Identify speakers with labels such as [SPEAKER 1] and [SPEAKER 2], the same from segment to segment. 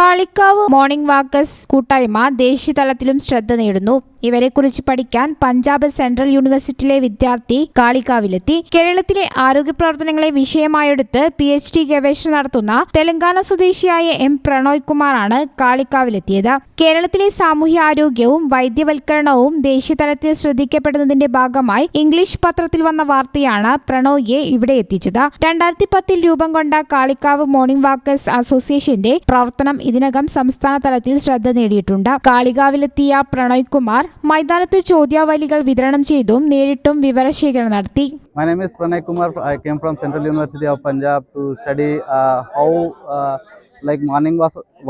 [SPEAKER 1] Kalikavu morning walkers കൂട്ടായ്മ ദേശീയ തലത്തിലും ശ്രദ്ധ നേടുന്നു. ഇവരെക്കുറിച്ച് പഠിക്കാൻ പഞ്ചാബ് സെൻട്രൽ യൂണിവേഴ്സിറ്റിയിലെ വിദ്യാർത്ഥി കാളികാവിലെത്തി. കേരളത്തിലെ ആരോഗ്യ പ്രവർത്തനങ്ങളെ വിഷയമായെടുത്ത് പി എച്ച് ഡി ഗവേഷണം നടത്തുന്ന തെലങ്കാന സ്വദേശിയായ എം പ്രണോയ് കുമാറാണ് കാളിക്കാവിലെത്തിയത് കേരളത്തിലെ സാമൂഹ്യ ആരോഗ്യവും വൈദ്യവൽക്കരണവും ദേശീയതലത്തിൽ ശ്രദ്ധിക്കപ്പെടുന്നതിന്റെ ഭാഗമായി ഇംഗ്ലീഷ് പത്രത്തിൽ വന്ന വാർത്തയാണ് പ്രണോയിയെ ഇവിടെ എത്തിച്ചത്. രണ്ടായിരത്തി പത്തിൽ രൂപം കൊണ്ട കാളിക്കാവ് മോർണിംഗ് വാക്കേഴ്സ് അസോസിയേഷന്റെ പ്രവർത്തനം ഇതിനകം സംസ്ഥാന തലത്തിൽ ശ്രദ്ധ നേടിയിട്ടുണ്ട്. കാളികാവിലെത്തിയ പ്രണോയ് കുമാർ മൈതാനത്ത് ചോദ്യാവലികൾ വിതരണം ചെയ്തും നേരിട്ടും വിവരശേഖരണം നടത്തി
[SPEAKER 2] My name is Pranay Kumar. I came from Central University of Punjab to study uh, how uh, like morning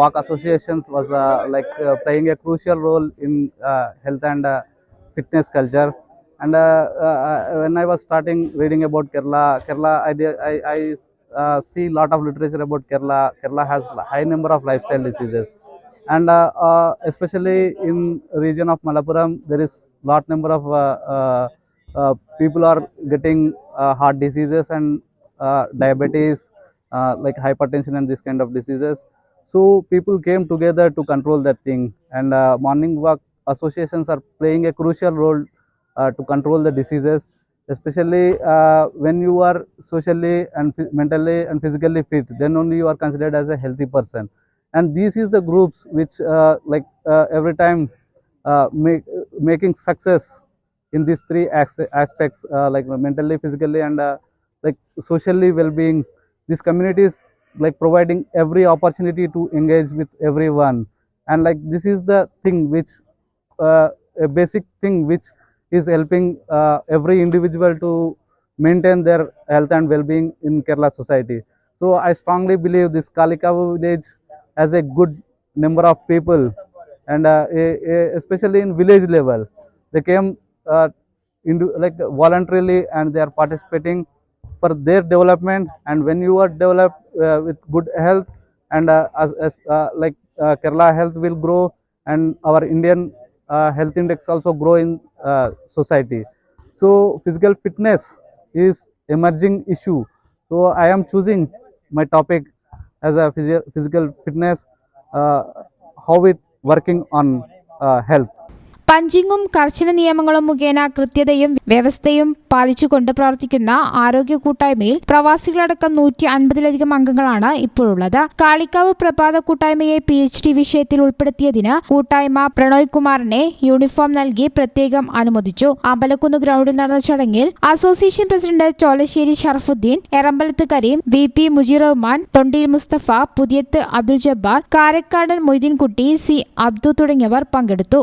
[SPEAKER 2] walk associations was uh, like uh, playing a crucial role in uh, health and uh, fitness culture. And uh, uh, when I was starting reading about Kerala, Kerala, I did, I, I uh, see a lot of literature about Kerala. Kerala has high number of lifestyle diseases, and uh, uh, especially in region of Malappuram, there is lot number of uh, people are getting heart diseases and diabetes, like hypertension and this kind of diseases. So people came together to control that thing, and morning walk associations are playing a crucial role uh, to control the diseases, especially uh, when you are socially and mentally and physically fit. Then only you are considered as a healthy person. And this is the groups which uh, like uh, every time uh, make, making success in these three aspects uh, like mentally physically and uh, like socially well-being. These communities like providing every opportunity to engage with everyone. And like this is the thing which uh, a basic thing which is helping uh, every individual to maintain their health and well-being in kerala society. So i strongly believe this kalikavu village has a good number of people and uh, a- a- especially in village level they came uh, into like voluntarily and they are participating for their development. And when you are developed uh, with good health and uh, as, as uh, like uh, kerala health will grow and our indian uh, health index also grow in uh, society. So physical fitness is emerging issue. So i am choosing my topic as a physio- physical fitness uh, how it working on uh, health
[SPEAKER 1] പഞ്ചിങ്ങും കർശന നിയമങ്ങളും മുഖേന കൃത്യതയും വ്യവസ്ഥയും പാലിച്ചുകൊണ്ട് പ്രവർത്തിക്കുന്ന ആരോഗ്യ കൂട്ടായ്മയിൽ പ്രവാസികളടക്കം നൂറ്റി അൻപതിലധികം അംഗങ്ങളാണ് ഇപ്പോഴുള്ളത്. കാളിക്കാവ് പ്രഭാത കൂട്ടായ്മയെ പി എച്ച് ഡി വിഷയത്തിൽ ഉൾപ്പെടുത്തിയതിന് കൂട്ടായ്മ പ്രണോയ് കുമാറിനെ യൂണിഫോം നൽകി പ്രത്യേകം അനുമോദിച്ചു. അമ്പലക്കുന്ന് ഗ്രൗണ്ടിൽ നടന്ന ചടങ്ങിൽ association president Cholassery Sharafudheen Erambalath Kareem V P Mujeer Rahman Thondiyil Musthafa Puthiyath Abdul Jabbar Karakkadan Moideenkutty C Abdu തുടങ്ങിയവർ പങ്കെടുത്തു.